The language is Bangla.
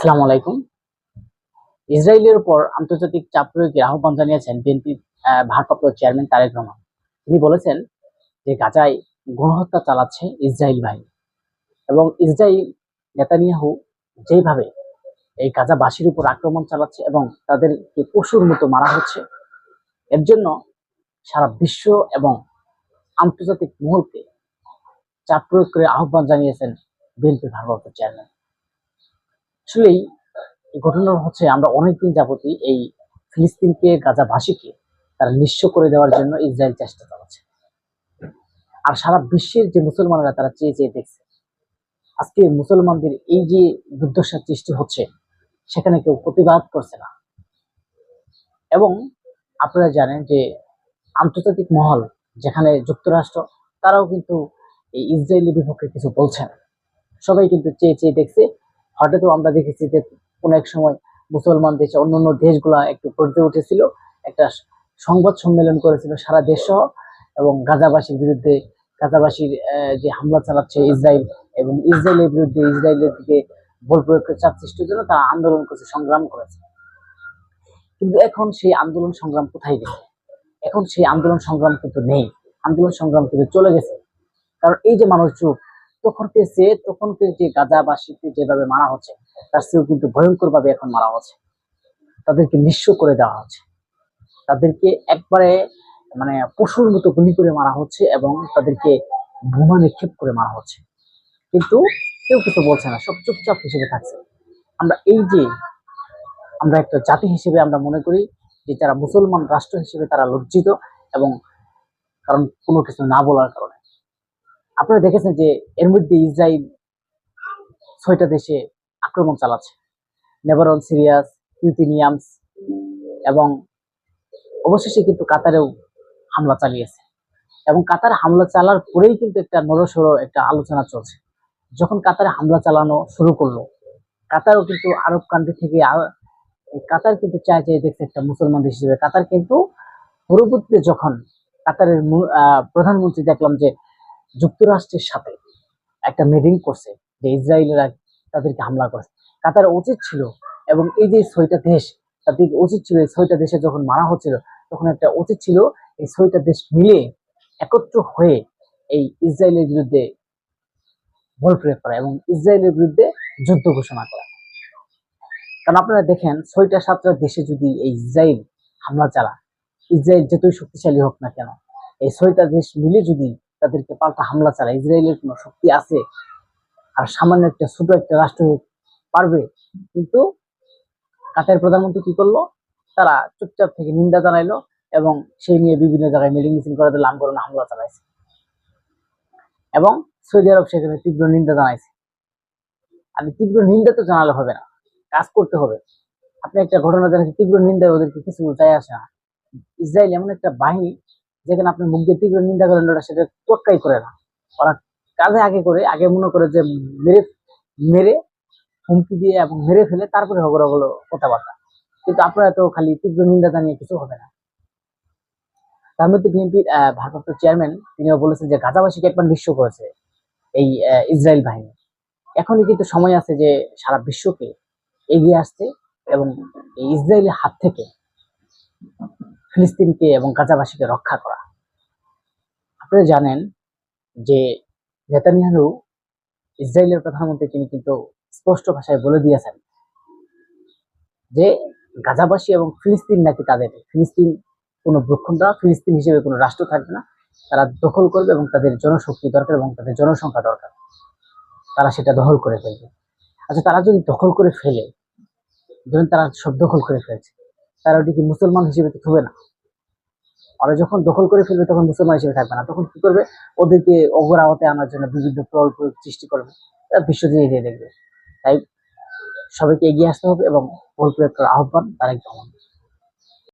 আসসালামু আলাইকুম। ইসরায়েলের উপর আন্তর্জাতিক চাপ প্রয়োগের আহ্বান জানিয়েছেন বিএনপি ভারপ্রাপ্ত চেয়ারম্যান তারেক রহমান। তিনি বলেছেন যে গাজায় গণহত্যা চালাচ্ছে ইসরায়েল বাহিনী এবং ইসরায়েল নেতানিয়াহু যেভাবে এই গাজাবাসীর উপর আক্রমণ চালাচ্ছে এবং তাদেরকে পশুর মতো মারা হচ্ছে, এর জন্য সারা বিশ্ব এবং আন্তর্জাতিক মহলকে চাপ প্রয়োগ করে আহ্বান জানিয়েছেন বিএনপি ভারপ্রাপ্ত চেয়ারম্যান। আসলেই ঘটনা হচ্ছে আমরা অনেকদিন যাবতই এই ফিলিস্তিনকে গাজাভাষীকে তারা নিঃস্ব করে দেওয়ার জন্য ইসরায়েল চেষ্টা চালাচ্ছে। আর সারা বিশ্বের যে মুসলমানরা তারা চেয়ে চেয়ে দেখছে, আজকে মুসলমানদের এই যে দুর্দশার সৃষ্টি হচ্ছে, সেখানে কেউ প্রতিবাদ করছে না। এবং আপনারা জানেন যে আন্তর্জাতিক মহল যেখানে যুক্তরাষ্ট্র, তারাও কিন্তু এই ইসরায়েলের বিপক্ষে কিছু বলছে না। সবাই কিন্তু চেয়ে চেয়ে দেখছে হঠাৎ আমরা দেখেছি যে কোন এক সময় মুসলমান দেশে অন্য অন্য দেশগুলা একটু গড়তে উঠেছিল, একটা সংবাদ সম্মেলন করেছিল সারা দেশ সহ, এবং গাজাবাসীর বিরুদ্ধে, গাজাবাসীর যে হামলা চালাচ্ছে ইসরায়েল এবং ইসরায়েলের বিরুদ্ধে, ইসরায়েলের দিকে বল প্রয়োগ করে চাপ সৃষ্টির জন্য তারা আন্দোলন করেছে, সংগ্রাম করেছে। কিন্তু এখন সেই আন্দোলন সংগ্রাম কোথায় গেছে? এখন সেই আন্দোলন সংগ্রাম কিন্তু নেই। আন্দোলন সংগ্রাম কিন্তু চলে গেছে। কারণ এই যে মানুষ তখনকে সে তখনকে যে গাজাবাসীকে যেভাবে মারা হচ্ছে, তার চেয়েও কিন্তু ভয়ঙ্কর ভাবে এখন মারা হচ্ছে। তাদেরকে নিঃস্ব করে দেওয়া হচ্ছে। তাদেরকে একবারে মানে পশুর মতো গুলি করে মারা হচ্ছে এবং তাদেরকে বোমা নিক্ষেপ করে মারা হচ্ছে। কিন্তু কেউ কিছু বলছে না, সব চুপচাপ হিসেবে থাকছে। আমরা এই যে, আমরা একটা জাতি হিসেবে আমরা মনে করি যে যারা মুসলমান রাষ্ট্র হিসেবে তারা লজ্জিত এবং কারণ কোনো কিছু না বলার কারণে। আপনারা দেখেছেন যে এর মধ্যে ইসরায়েল ছয়টা দেশে আক্রমণ চালাচ্ছে। নেভারন সিরিয়াস ইউথিনিয়ামস এবং অবশেষে কিন্তু কাতারেও হামলা চালিয়েছে। এবং কাতারে হামলা চালার পরেই কিন্তু একটা নরসড় একটা আলোচনা চলছে। যখন কাতারে হামলা চালানো শুরু করল, কাতারও কিন্তু আরব কান্ট্রি থেকে কাতার কিন্তু চায় চাই দেখছে একটা মুসলমান দেশ হিসেবে। কাতার কিন্তু পরবর্তীতে যখন কাতারের প্রধানমন্ত্রী দেখলাম যে যুক্তরাষ্ট্রের সাথে একটা মিটিং করছে যে ইসরায়েলেরা তাদেরকে হামলা করেছে। কাতার উচিত ছিল এবং এই যে ছয়টা দেশ তাদেরকে উচিত ছিল এই ছয়টা দেশে যখন মারা হচ্ছিল, তখন একটা উচিত ছিল এই ছয়টা দেশ মিলে একত্র হয়ে এই ইসরায়েলের বিরুদ্ধে বল প্রয়োগ করা এবং ইসরায়েলের বিরুদ্ধে যুদ্ধ ঘোষণা করা। কারণ আপনারা দেখেন ছয়টা সাতটা দেশে যদি এই ইসরায়েল হামলা চালা ইসরায়েল যতই শক্তিশালী হোক না কেন, এই ছয়টা দেশ মিলে যদি তাদেরকে পাল্টা হামলা চালায় ইসরায়েলের কোনো শক্তি আছে? আর সামান্য একটা ছোট একটা রাষ্ট্র পারবে? কিন্তু কাতার প্রধানমন্ত্রী কি করল? তারা চুপচাপ থেকে নিন্দা জানাইলো এবং সেই নিয়ে বিভিন্ন জায়গায় মিটিং মিছিল করে দিল আমগরণ হামলা চালাইছে। এবং সৌদি আরব সেখানে তীব্র নিন্দা জানাইছে। আর তীব্র নিন্দা তো জানালে হবে না, কাজ করতে হবে। আপনি একটা ঘটনা জানাচ্ছেন তীব্র নিন্দায় ওদেরকে কিছু যায় আসে না। ইসরায়েল এমন একটা বাহিনী যেখানে আপনি মুখ দিয়ে তীব্র নিন্দা করেন ওরা, সেটা তোক্কাই করে না। ওরা কাজে আগে করে, আগে মনে করে যে মেরে মেরে হুমকি দিয়ে এবং মেরে ফেলে তারপরে হবে ওগুলো কথাবার্তা। কিন্তু আপনারা তো খালি তীব্র নিন্দা জানিয়ে কিছু হবে না। তার মধ্যে বিএনপির ভারপ্রাপ্ত চেয়ারম্যান, তিনিও বলেছেন যে গাজাবাসীকে একবার নিঃস্ব করেছে এই ইসরায়েল বাহিনী। এখনই কিন্তু সময় আছে যে সারা বিশ্বকে এগিয়ে আসতে এবং ইসরায়েলের হাত থেকে ফিলিস্তিনকে এবং গাজাবাসীকে রক্ষা করা। আপনারা জানেন যে নেতানিয়াহু ইসরায়েলের প্রধানমন্ত্রী, তিনি কিন্তু স্পষ্ট ভাষায় বলে দিয়েছেন যে গাজাবাসী এবং ফিলিস্তিন নাকি তাদের, ফিলিস্তিন কোনো ভূখণ্ড, ফিলিস্তিন হিসেবে কোনো রাষ্ট্র থাকবে না। তারা দখল করবে এবং তাদের জনশক্তি দরকার এবং তাদের জনসংখ্যা দরকার। তারা সেটা দখল করে ফেলবে। আচ্ছা তারা যদি দখল করে ফেলে, ধরুন তারা সব দখল করে ফেলছে, তারা ওটি কি মুসলমান হিসেবে তো না। ওরা যখন দখল করে ফেলবে তখন মুসলমান হিসেবে থাকবে না। তখন কি করবে? ওদেরকে অগরাওয়াতে আনার জন্য বিভিন্ন প্রল প্রয়োগ সৃষ্টি করবে। তারা বিশ্বজুড়ে এগিয়ে দেখবে। তাই সবাইকে এগিয়ে আসতে হবে এবং বল প্রয়োগ করার আহ্বান তার একদম